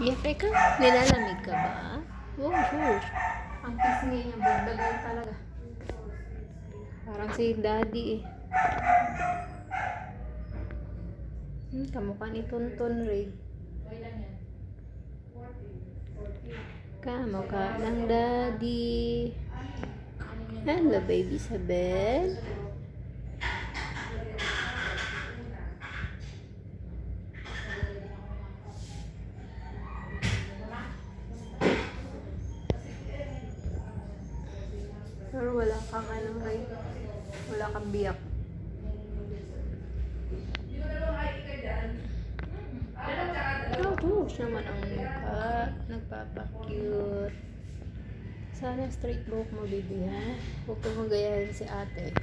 Yefe ka? Nilalamig ka ba? Oh, sure. Ang pisngi niya, bagdagan talaga. Parang si daddy eh. Hmm, kamukha ni Tonton Ray. Kamukha ng daddy. Hello, baby Isabel. Pero wala kang ano, Ray. Wala kang biyak. Gosh naman ang mukha. Nagpapakute. Sana straight buhok mo, baby, ha? Huwag kang magayahin si ate.